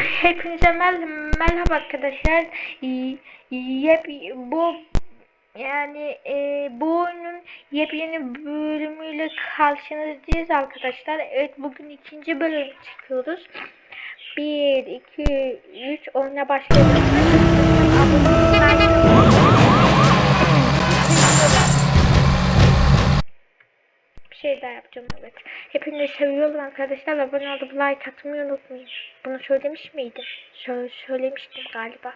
Hepinize mer merhaba arkadaşlar. Yep bu yani e, bu oyunun yepyeni bölümüyle karşınızdayız arkadaşlar. Evet bugün ikinci bölüm çıkıyoruz. 1 2 3 oyuna başlayalım. Abone olmayı- Bir şey daha yapacağım evet. Hepinizi seviyorum arkadaşlar. Abone olup like atmayı unutmayın. Bunu söylemiş miydim? Sö söylemiştim galiba.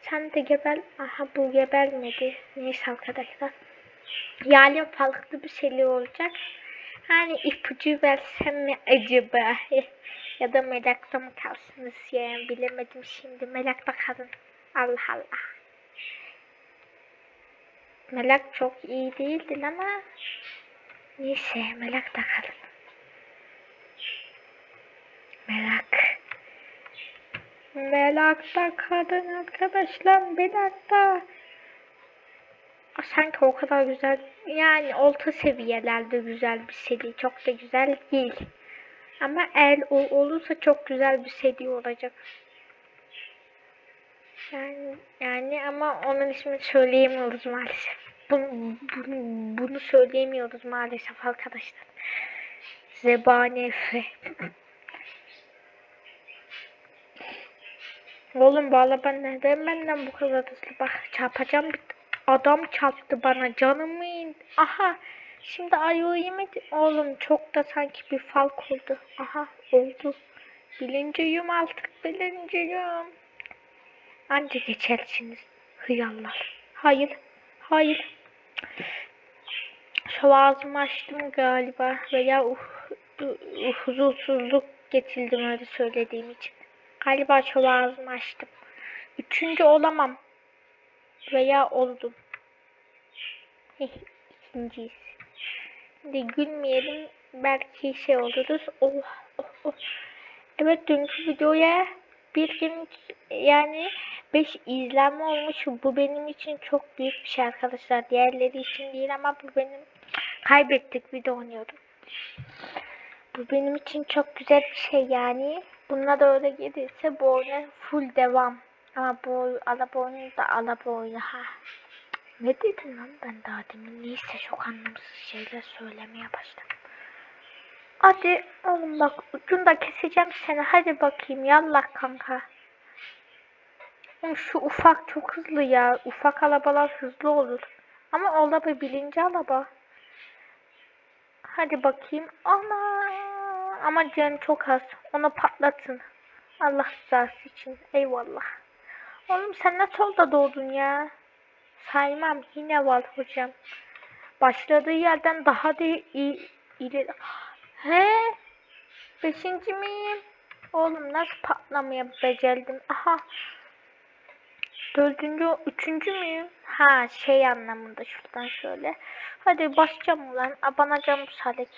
Sen de geber... Aha bu gebermedi. Neyse arkadaşlar. Yani farklı bir şeyler olacak. Hani ipucu versem mi acaba? ya da merakta mı kalsınız yani bilemedim şimdi. Merakta kalın. Allah Allah. Melek çok iyi değildi ama neyse Melek da kalın. Melek da kadın arkadaşlar Melek da. Sanki o kadar güzel yani orta seviyelerde güzel bir seri çok da güzel değil. Ama o olursa çok güzel bir seri olacak. Yani, yani ama onun ismini söyleyemiyoruz maalesef. Bunu, bunu, bunu söyleyemiyoruz maalesef arkadaşlar. Zebani. Oğlum bu araba neden benden bu kadar hızlı? Bak çarpacağım bir adam çarptı bana canımı indi. Aha şimdi ayı yemedi. Oğlum çok da sanki bir fark oldu. Aha oldu. Birinciyim artık birinciyim. Anca geçersiniz hıyarlar. Hayır. Hayır. Şu ağzımı açtım galiba veya uh, uh, huzursuzluk getirdim öyle söylediğim için. Galiba şu ağzımı açtım. Üçüncü olamam. Veya oldum. İkinciyiz. Şimdi gülmeyelim. Belki şey oluruz. Oh, oh, oh. Evet dünkü videoya bir gün yani 5 izlenme olmuş. Bu benim için çok büyük bir şey arkadaşlar. Diğerleri için değil ama bu benim kaybettik video oynuyordum. Bu benim için çok güzel bir şey yani. Bununla da öyle gelirse bu oyuna full devam. Ama bu alaba oyunu da alaba oyunu ha. Ne dedim lan ben daha demin? Neyse çok anlamsız şeyler söylemeye başladım. Hadi oğlum bak ucunda keseceğim seni. Hadi bakayım yallah kanka. Şu ufak çok hızlı ya. Ufak arabalar hızlı olur. Ama araba bilinci araba. Hadi bakayım. Ana. Ama can çok az. Onu patlatın. Allah rızası için. Eyvallah. Oğlum sen nasıl olda doğdun ya? Saymam. Yine var hocam. Başladığı yerden daha da iyi ileri. He? Beşinci miyim? Oğlum nasıl patlamaya becerdim? Aha. Dördüncü, üçüncü müyüm? Ha şey anlamında şuradan şöyle. Hadi başlayacağım ulan. Abanacağım bu salak.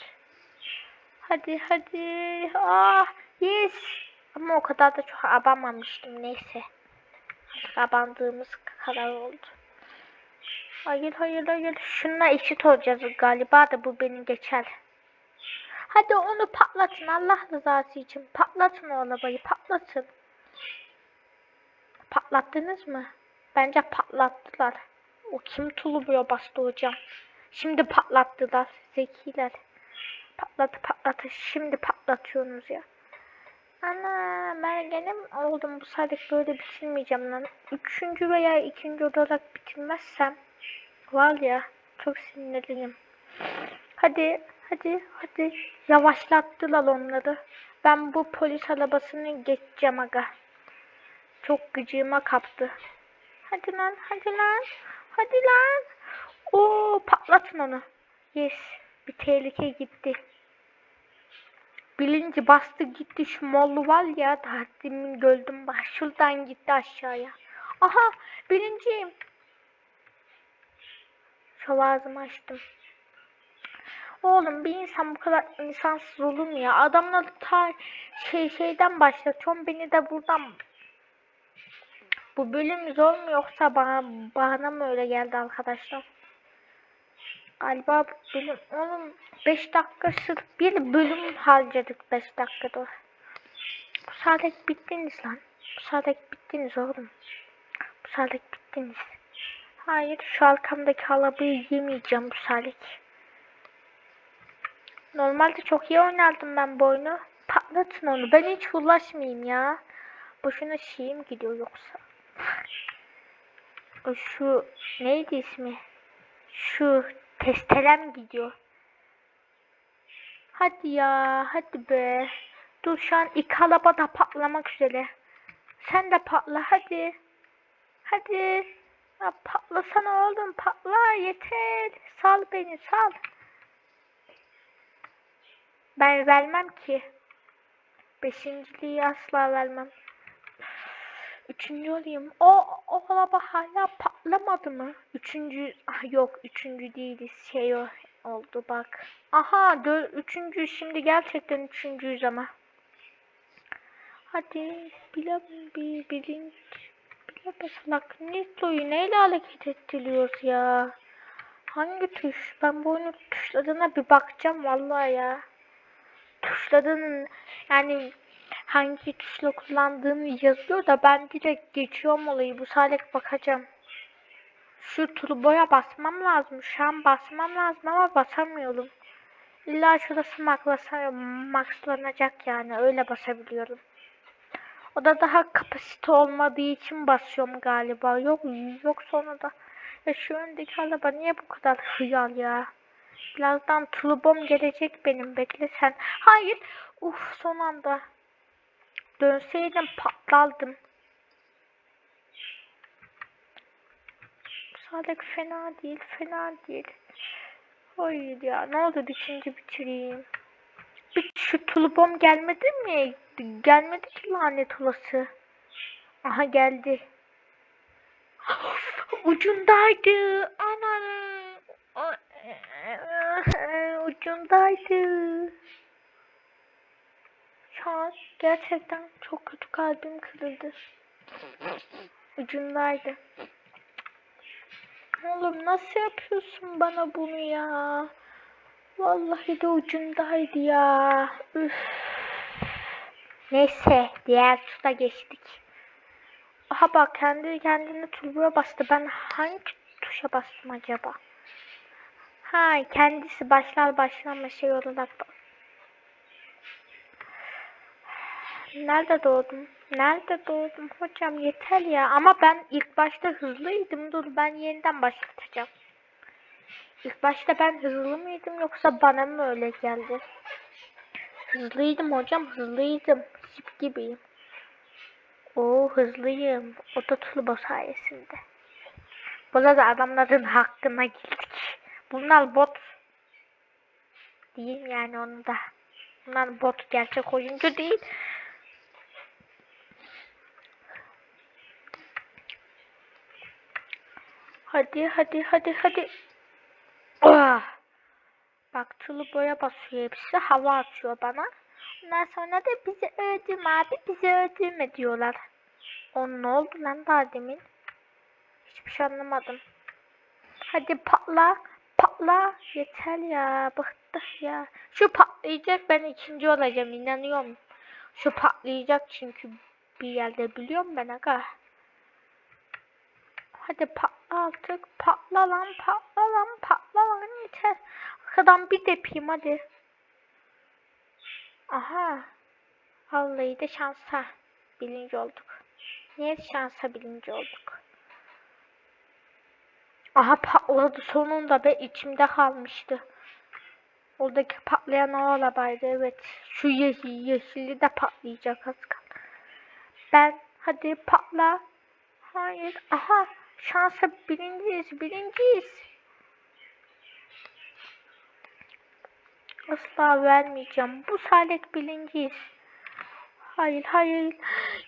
Hadi hadi. Ah yes. Ama o kadar da çok abanmamıştım neyse. Abandığımız kadar oldu. Hayır hayır hayır. Şununla eşit olacağız galiba da bu beni geçer. Hadi onu patlatın Allah rızası için. Patlatın o arabayı patlatın. Patlattınız mı? Bence patlattılar. O kim tulumuyor bastı hocam. Şimdi patlattılar. Zekiler. Patlatı patlatı. Şimdi patlatıyorsunuz ya. Ana ben gene oldum bu sayede böyle bitirmeyeceğim lan. Üçüncü veya ikinci olarak bitirmezsem var ya çok sinirliyim. Hadi hadi hadi yavaşlattılar onları. Ben bu polis arabasını geçeceğim aga. Çok gıcığıma kaptı. Hadi lan hadi lan hadi lan. Oo patlatın onu. Yes bir tehlike gitti. Bilinci bastı gitti şu mollu var ya daha demin gördüm bak şuradan gitti aşağıya. Aha birinciyim. Şu ağzımı açtım. Oğlum bir insan bu kadar insansız olur mu ya? Adamlar ta şey şeyden başlatıyorum beni de buradan bu bölüm zor mu yoksa bana, bana mı öyle geldi arkadaşlar? Galiba bu bölüm oğlum 5 dakika sırf bir bölüm harcadık 5 dakikada. Bu saadet bittiniz lan. Bu saadet bittiniz oğlum. Bu saadet bittiniz. Hayır şu arkamdaki halabayı yemeyeceğim bu saadet. Normalde çok iyi oynardım ben bu oyunu. Patlatın onu. Ben hiç ulaşmayayım ya. Boşuna şeyim gidiyor yoksa. Şu neydi ismi? Şu testelem gidiyor. Hadi ya, hadi be. Dur şu an iki araba da patlamak üzere. Sen de patla hadi. Hadi. Ya patlasana oğlum patla yeter. Sal beni sal. Ben vermem ki. Beşinciliği asla vermem. Üçüncü olayım. O, o araba hala patlamadı mı? Üçüncü, ah, yok üçüncü değiliz. Şey o, oldu bak. Aha, dö üçüncü şimdi gerçekten üçüncüyüz ama. Hadi, bile bir bilinç. Bile basalak. Nito'yu neyle hareket ettiriyoruz ya? Hangi tuş? Ben bu oyunun tuşlarına bir bakacağım vallahi ya. Tuşların yani hangi tuşla kullandığını yazıyor da ben direkt geçiyorum olayı. Bu salek bakacağım. Şu turboya basmam lazım. Şu an basmam lazım ama basamıyorum. İlla şurası maklasa, maxlanacak yani. Öyle basabiliyorum. O da daha kapasite olmadığı için basıyorum galiba. Yok yok sonra da. Ya şu öndeki araba niye bu kadar hıyar ya? Birazdan turbom gelecek benim bekle sen. Hayır. Uf son anda. Dönseydim patlardım. Sadek fena değil, fena değil. Hayır ya, ne olur ikinci bitireyim. Bir şu tulubom gelmedi mi? Gelmedi ki lanet olası. Aha geldi. Ucundaydı. Ana. Ucundaydı. Şu an gerçekten çok kötü kalbim kırıldı. Ucundaydı. Oğlum nasıl yapıyorsun bana bunu ya? Vallahi de ucundaydı ya. Üf. Neyse diğer tuta geçtik. Aha bak kendi kendine turboya bastı. Ben hangi tuşa bastım acaba? Ha kendisi başlar başlama şey olarak. Nerede doğdum? Nerede doğdum hocam yeter ya. Ama ben ilk başta hızlıydım. Dur ben yeniden başlatacağım. İlk başta ben hızlı mıydım yoksa bana mı öyle geldi? Hızlıydım hocam hızlıydım. Sip gibiyim. Oo hızlıyım. O da turbo sayesinde. Burada adamların hakkına girdik. Bunlar bot. Değil yani onu da. Bunlar bot gerçek oyuncu değil. Hadi hadi hadi hadi. Ah. Bak boya basıyor hepsi. Hava atıyor bana. Ondan sonra da bizi öldürme abi bizi öldürme diyorlar. O ne oldu lan daha demin? Hiçbir şey anlamadım. Hadi patla. Patla. Yeter ya. Bıktık ya. Şu patlayacak ben ikinci olacağım inanıyorum. Şu patlayacak çünkü bir yerde biliyorum ben aga. Hadi patla artık. Patla lan patla lan patla lan yeter. Arkadan bir depeyim hadi. Aha. Vallahi de şansa bilinci olduk. Niye şansa bilinci olduk? Aha patladı sonunda be içimde kalmıştı. Oradaki patlayan o arabaydı evet. Şu yeşil, yeşili de patlayacak az kaldı. Ben hadi patla. Hayır. Aha şansa birinciyiz birinciyiz. Asla vermeyeceğim. Bu salek birinciyiz. Hayır hayır.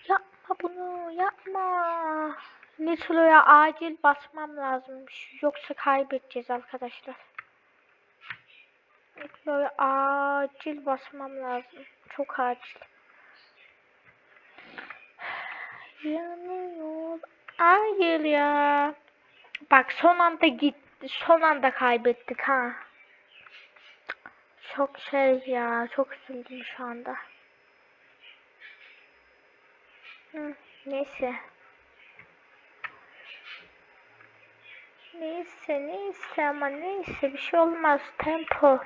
Yapma bunu yapma. Nitro'ya acil basmam lazımmış. Yoksa kaybedeceğiz arkadaşlar. Nitro'ya acil basmam lazım. Çok acil. Yanıyor. Hayır ya. Bak son anda gitti. Son anda kaybettik ha. Çok şey ya. Çok üzüldüm şu anda. Hı, neyse. Neyse neyse ama neyse bir şey olmaz. Tempo.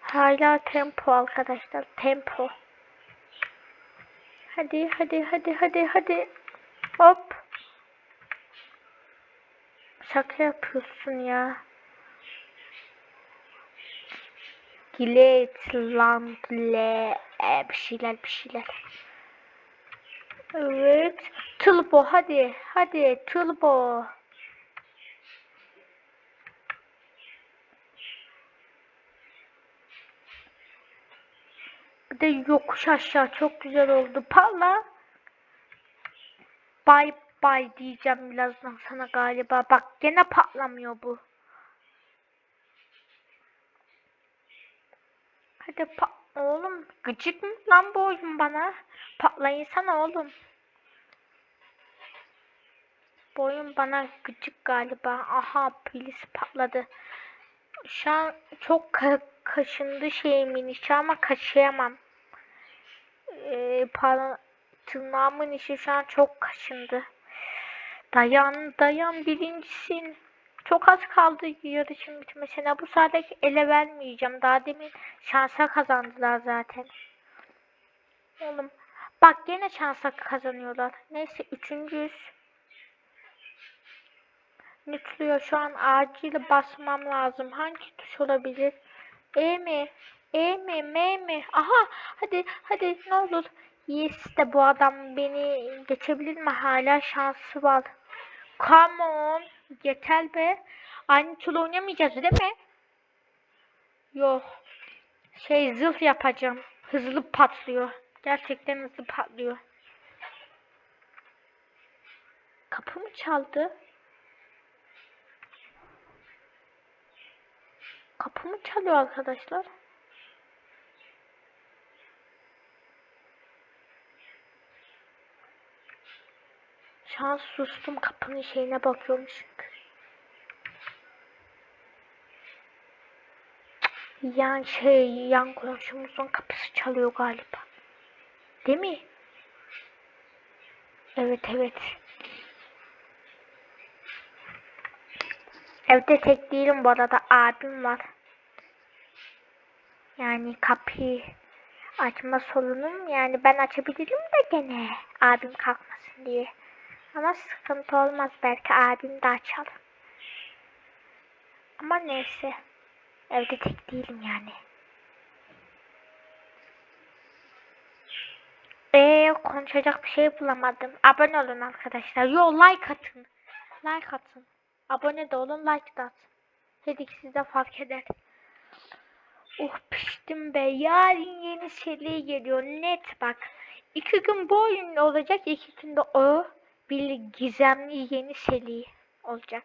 Hala tempo arkadaşlar. Tempo. Hadi hadi hadi hadi hadi. Hop. Şaka yapıyorsun ya. Gilet, lample, e, bir şeyler bir şeyler. Evet. Turbo hadi. Hadi turbo. Bir de yokuş aşağı çok güzel oldu. Palla. Bay bay diyeceğim birazdan sana galiba. Bak gene patlamıyor bu. Hadi pa oğlum gıcık mı lan bu oyun bana? Patlayinsana oğlum. Bu oyun bana gıcık galiba. Aha pilisi patladı. Şu an çok kaşındı şeyimin içi ama kaşıyamam. Ee, pardon tırnağımın içi şu an çok kaşındı. Dayan dayan birincisin. Çok az kaldı yarışın bitmesine. Bu sefer ele vermeyeceğim. Daha demin şansa kazandılar zaten. Oğlum bak gene şansa kazanıyorlar. Neyse üçüncüyüz. Nütlüyor şu an acil basmam lazım. Hangi tuş olabilir? E mi? E mi? M mi? Aha hadi hadi ne olur. Yes de bu adam beni geçebilir mi? Hala şansı var. Come on. Yeter be. Aynı tur oynamayacağız değil mi? Yok. Şey zırh yapacağım. Hızlı patlıyor. Gerçekten hızlı patlıyor. Kapı mı çaldı? Kapı mı çalıyor arkadaşlar? Şu an sustum kapının şeyine bakıyorum çünkü. Yan şey yan komşumuzun kapısı çalıyor galiba. Değil mi? Evet evet. Evde tek değilim bu arada abim var. Yani kapıyı açma sorunum yani ben açabilirim de gene abim kalkmasın diye. Ama sıkıntı olmaz belki abim de açar. Ama neyse. Evde tek değilim yani. Eee konuşacak bir şey bulamadım. Abone olun arkadaşlar. Yo like atın. Like atın. Abone de olun like de atın. Her ikisi de fark eder. Oh piştim be. Yarın yeni seri geliyor. Net bak. İki gün bu olacak. iki günde o. Bir gizemli yeni seri olacak.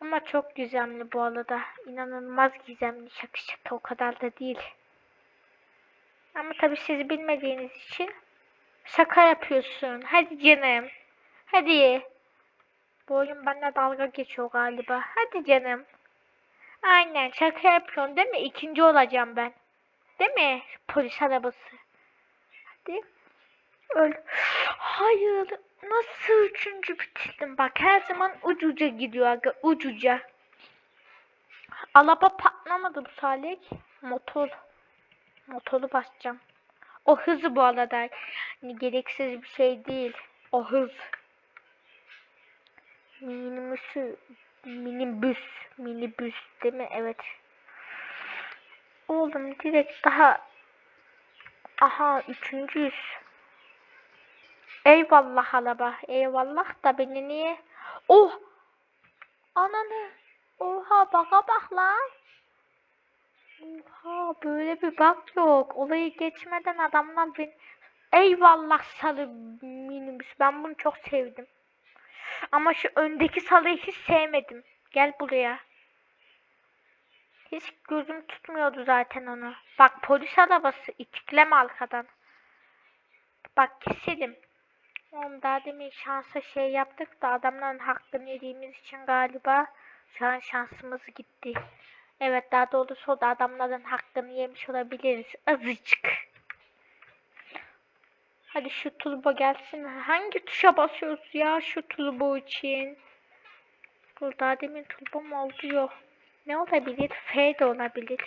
Ama çok gizemli bu arada. İnanılmaz gizemli. Şaka o kadar da değil. Ama tabi siz bilmediğiniz için şaka yapıyorsun. Hadi canım. Hadi. Bu oyun benimle dalga geçiyor galiba. Hadi canım. Aynen şaka yapıyorsun değil mi? İkinci olacağım ben. Değil mi? Polis arabası. Hadi. Öl. Hayır. Nasıl üçüncü bitirdim? Bak her zaman ucuca gidiyor aga. Ucuca. Alaba patlamadı bu Salih. Motor. Motoru basacağım. O hızı bu arada. Hani gereksiz bir şey değil. O hız. Minibüsü. Minibüs. Minibüs değil mi? Evet. Oğlum direkt daha Aha üçüncüyüz. Eyvallah alaba. Eyvallah da beni niye? Oh! Ananı. Oha baka bak lan. Oha böyle bir bak yok. Olayı geçmeden adamlar ben Eyvallah salı minibüs. Ben bunu çok sevdim. Ama şu öndeki salıyı hiç sevmedim. Gel buraya. Hiç gözüm tutmuyordu zaten onu. Bak polis arabası itikleme arkadan. Bak keselim. Oğlum daha demin şansa şey yaptık da adamların hakkını yediğimiz için galiba şu an şansımız gitti. Evet daha doğrusu da adamların hakkını yemiş olabiliriz. Azıcık. Hadi şu turbo gelsin. Hangi tuşa basıyoruz ya şu turbo için? Dur daha demin turbo mu oldu? Yok. Ne olabilir? F de olabilir.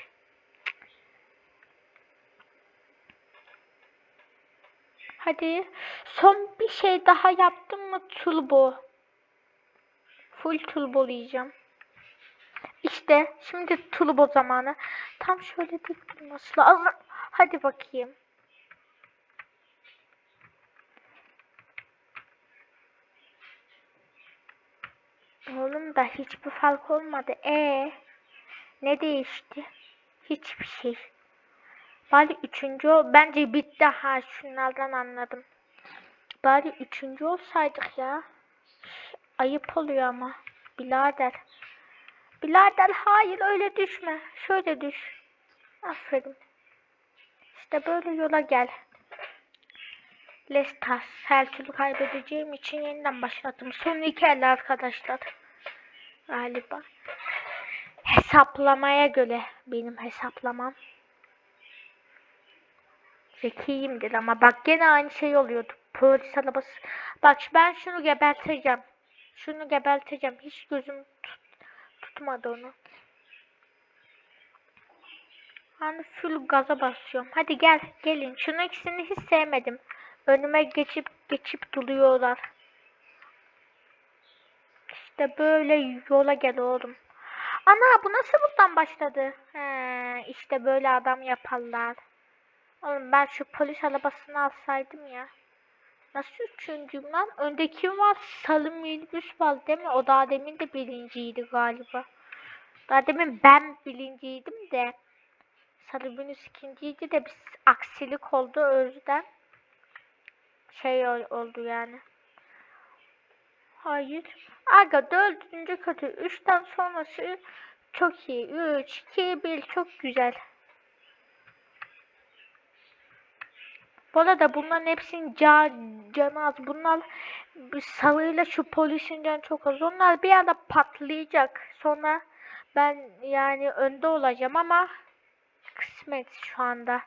Hadi. Son bir şey daha yaptım mı turbo? Full turbolayacağım. İşte şimdi turbo zamanı. Tam şöyle bir durması lazım. Hadi bakayım. Oğlum da hiçbir fark olmadı. E ne değişti? Hiçbir şey. Bari üçüncü ol. Bence bitti ha şunlardan anladım. Bari üçüncü olsaydık ya. Ayıp oluyor ama. Bilader. Bilader hayır öyle düşme. Şöyle düş. Aferin. İşte böyle yola gel. Lestas. Her türlü kaybedeceğim için yeniden başlattım. Son iki el arkadaşlar. Galiba. Hesaplamaya göre benim hesaplamam. Zekiyimdir ama bak gene aynı şey oluyordu. Polis arabası. Bak ben şunu geberteceğim. Şunu geberteceğim. Hiç gözüm tut, tutmadı onu. Hani full gaza basıyorum. Hadi gel gelin. Şunu ikisini hiç sevmedim. Önüme geçip geçip duruyorlar. İşte böyle yola gel oğlum. Ana bu nasıl buradan başladı? He, işte böyle adam yaparlar. Oğlum ben şu polis arabasını alsaydım ya. Nasıl üçüncüyüm lan? Öndeki var? Salim minibüs var değil mi? O daha demin de birinciydi galiba. Daha demin ben birinciydim de. Salim minibüs ikinciydi de biz aksilik oldu o. Şey oldu yani. Hayır. Aga dördüncü kötü. Üçten sonrası çok iyi. Üç, iki, bir çok güzel. Bu arada bunların hepsinin can, canı az. Bunlar bir salıyla şu polisin canı çok az. Onlar bir anda patlayacak. Sonra ben yani önde olacağım ama kısmet şu anda.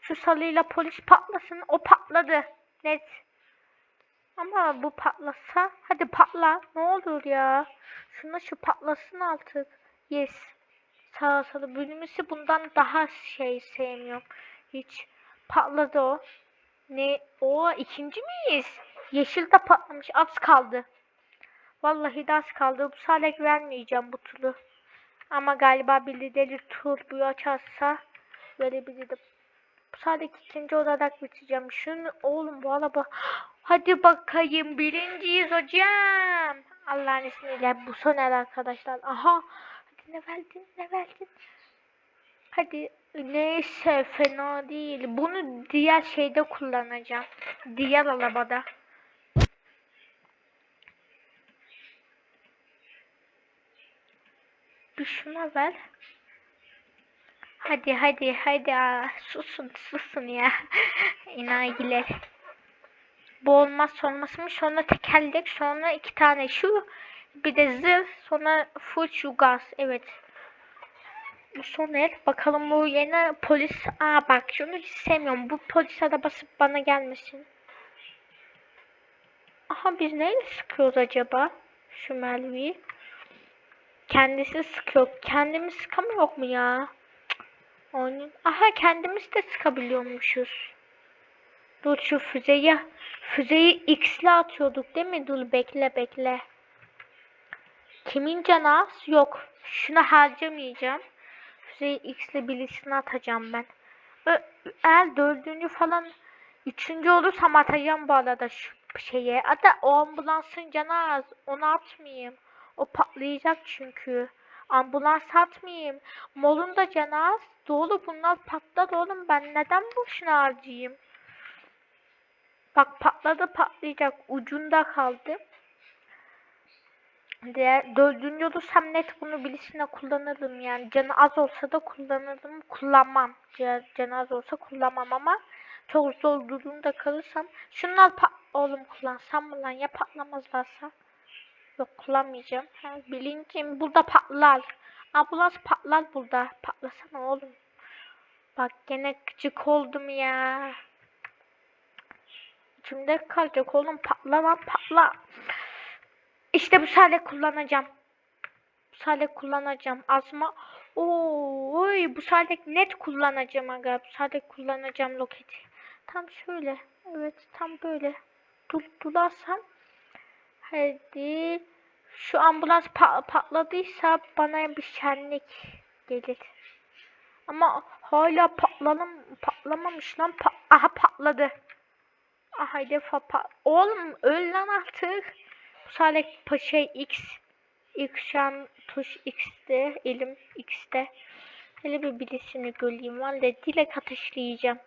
Şu salıyla polis patlasın. O patladı. Net. Ama bu patlasa. Hadi patla. Ne olur ya. Şuna şu patlasın artık. Yes. Sağ salı bölümüsü bundan daha şey sevmiyorum. Hiç. Patladı o. Ne? O ikinci miyiz? Yeşil de patlamış. Az kaldı. Vallahi de az kaldı. Bu salek vermeyeceğim bu turu. Ama galiba birileri turboyu açarsa verebilirim. Bu salek ikinci olarak biteceğim. Şunu oğlum bu araba. Hadi bakayım birinciyiz hocam. Allah'ın izniyle bu son el arkadaşlar. Aha. Hadi ne verdin ne verdin. Hadi neyse fena değil. Bunu diğer şeyde kullanacağım. Diğer arabada. Bir şuna ver. Hadi hadi hadi susun susun ya. İnayiler. Bu olmaz mı? Sonra tekerlek sonra iki tane şu bir de zırh sonra full şu gaz. Evet. Bu son el. Bakalım bu yeni polis. Aa bak şunu hiç sevmiyorum. Bu polis arabası bana gelmesin. Aha biz neyle sıkıyoruz acaba? Şu Melvi'yi. Kendisi sıkıyor. Kendimiz sıkamıyor mu ya? Onun. Aha kendimiz de sıkabiliyormuşuz. Dur şu füzeyi. Füzeyi X'le atıyorduk değil mi? Dur bekle bekle. Kimin canı az? Yok. Şunu harcamayacağım. Füzeyi X'le birisini atacağım ben. Eğer dördüncü falan üçüncü olursam atacağım bu arada şu şeye. Hatta o ambulansın canı az. Onu atmayayım. O patlayacak çünkü. Ambulans atmayayım. Molun da canı az. Dolu bunlar patlar oğlum. Ben neden boşuna harcayayım? Bak patladı patlayacak. Ucunda kaldı. Diğer dördüncü olursam net bunu birisine kullanırım yani. Canı az olsa da kullanırım. Kullanmam. Canı az olsa kullanmam ama çok zor durumda kalırsam. Şunlar pat oğlum kullansam mı lan ya patlamazlarsa. Yok kullanmayacağım. Ha, bilincim burada patlar. Ambulans patlar burada. Patlasana oğlum. Bak gene gıcık oldum ya. Kimde kalacak oğlum patlama patla. İşte bu sale kullanacağım. Bu sale kullanacağım. Asma. Oy bu sale net kullanacağım aga. Bu sale kullanacağım loketi. Tam şöyle. Evet tam böyle. Dur durarsam. Hadi. Şu ambulans pa- patladıysa bana bir şenlik gelir. Ama hala patlanım patlamamış lan. Pa- Aha patladı. Aha defa pa- Oğlum öl lan artık. Bu Salih Paşa X. X an tuş X'te. Elim X'te. Hele bir birisini göreyim. Vallahi dilek ateşleyeceğim.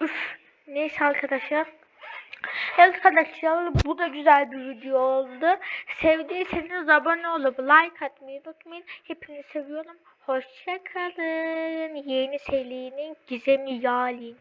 Üf. Neyse arkadaşlar. Evet arkadaşlar bu da güzel bir video oldu. Sevdiyseniz abone olup like atmayı unutmayın. Hepinizi seviyorum. Hoşçakalın. Yeni serinin gizemi Yalin.